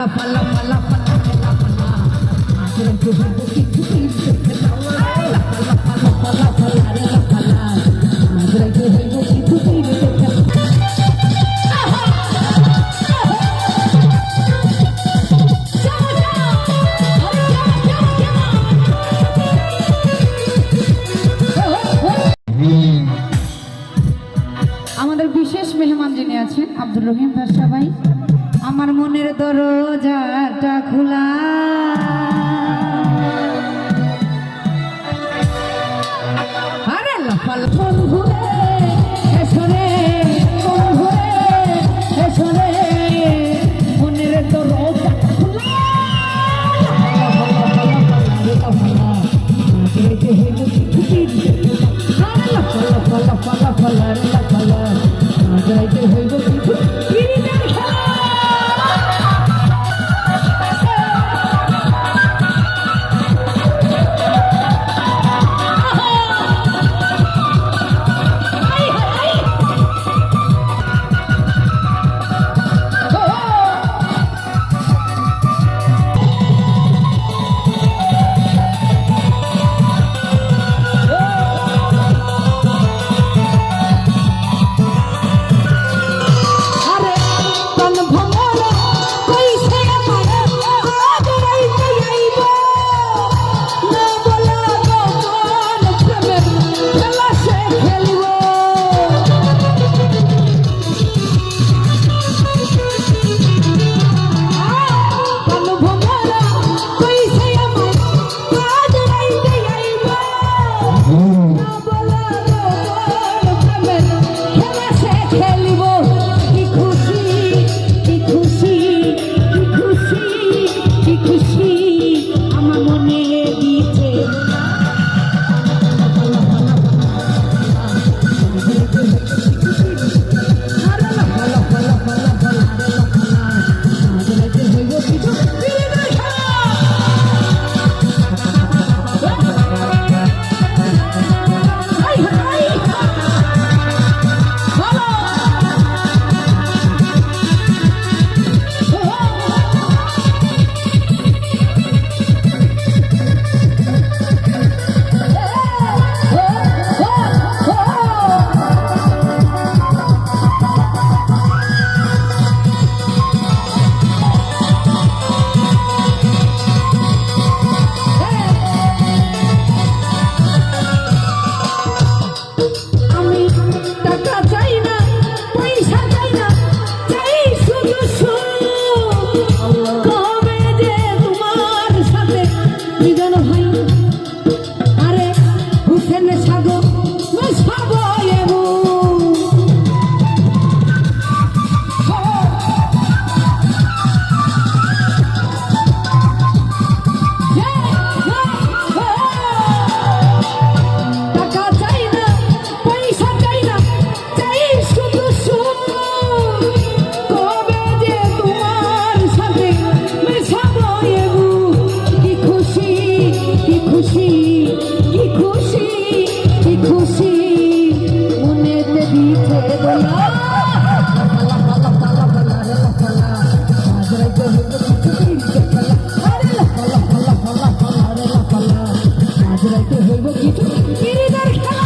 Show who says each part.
Speaker 1: আমাদের আমাদের বিশেষ মেহমান যিনি আছেন আব্দুল রহিম ভাষা ভাই আমার মনের দরজাটা খোলা। खुशी खुशी Get it out of